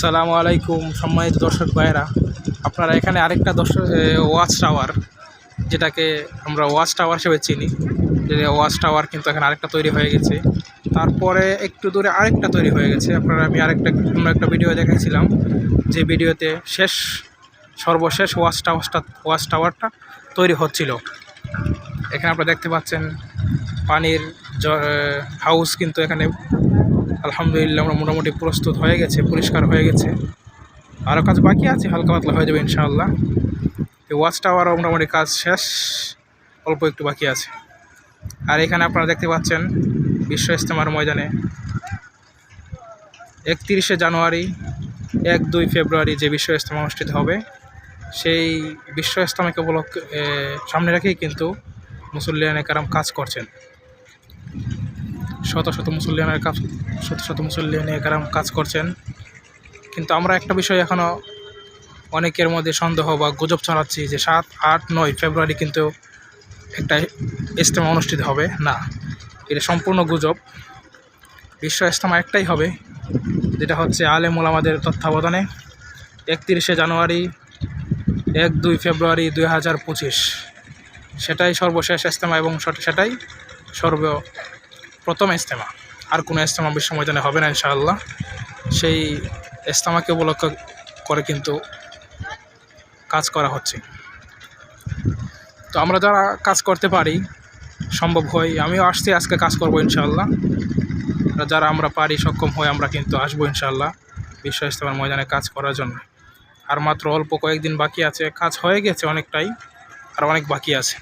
সালামু আলাইকুম, সম্মানিত দর্শক ভাইয়েরা। আপনারা এখানে আরেকটা দর্শক ওয়াচ টাওয়ার, যেটাকে আমরা ওয়াচ টাওয়ার হিসেবে চিনি। যে ওয়াচ টাওয়ার কিন্তু এখানে আরেকটা তৈরি হয়ে গেছে। তারপরে একটু দূরে আরেকটা তৈরি হয়ে গেছে। আপনারা, আমি আরেকটা, অন্য একটা ভিডিও দেখাইছিলাম, যে ভিডিওতে শেষ, সর্বশেষ ওয়াচ টাওয়ারটা ওয়াচ টাওয়ারটা তৈরি হচ্ছিল। এখানে আপনারা দেখতে পাচ্ছেন, পানির হাউস কিন্তু এখানে আলহামদুলিল্লাহ আমরা মোটামুটি প্রস্তুত হয়ে গেছে, পরিষ্কার হয়ে গেছে। আরও কাজ বাকি আছে, হালকা পাতলা হয়ে যাবে ইনশাআল্লাহ। এই ওয়াচ টাওয়ারও মোটামুটি কাজ শেষ, অল্প একটু বাকি আছে। আর এখানে আপনারা দেখতে পাচ্ছেন, বিশ্ব ইস্তেমার ময়দানে একত্রিশে জানুয়ারি, এক দুই ফেব্রুয়ারি যে বিশ্ব ইস্তেমা অনুষ্ঠিত হবে, সেই বিশ্ব ইস্তেমাকে উপলক্ষে সামনে রেখেই কিন্তু মুসল্লিয়ানে কারাম কাজ করছেন। শত শত মুসল্লিয়ানের কাজ, শত শত মুসল্লিয়ানে কারাম কাজ করছেন। কিন্তু আমরা একটা বিষয় এখনও অনেকের মধ্যে সন্দেহ বা গুজব ছড়াচ্ছি যে সাত, আট, নয় ফেব্রুয়ারি কিন্তু একটা ইজতেমা অনুষ্ঠিত হবে। না, এটা সম্পূর্ণ গুজব। বিশ্ব ইজতেমা একটাই হবে, যেটা হচ্ছে আলেমুল আমাদের তত্ত্বাবধানে একত্রিশে জানুয়ারি, এক, দুই ফেব্রুয়ারি দুই হাজার পঁচিশ। সেটাই সর্বশেষ ইজতেমা এবং সেটাই সর্ব প্রথম ইজতেমা। আর কোনো ইজতেমা বিশ্ব ময়দানে হবে না ইনশাআল্লাহ। সেই ইজতেমাকে উপলক্ষ করে কিন্তু কাজ করা হচ্ছে। তো আমরা যারা কাজ করতে পারি, সম্ভব হয়, আমিও আসছি, আজকে কাজ করব ইনশাআল্লাহ। যারা আমরা পারি, সক্ষম হই আমরা কিন্তু আসব ইনশাআল্লাহ বিশ্ব ইজতেমার ময়দানে কাজ করার জন্য। আর মাত্র অল্প কয়েকদিন বাকি আছে, কাজ হয়ে গেছে অনেকটাই, আর অনেক বাকি আছে।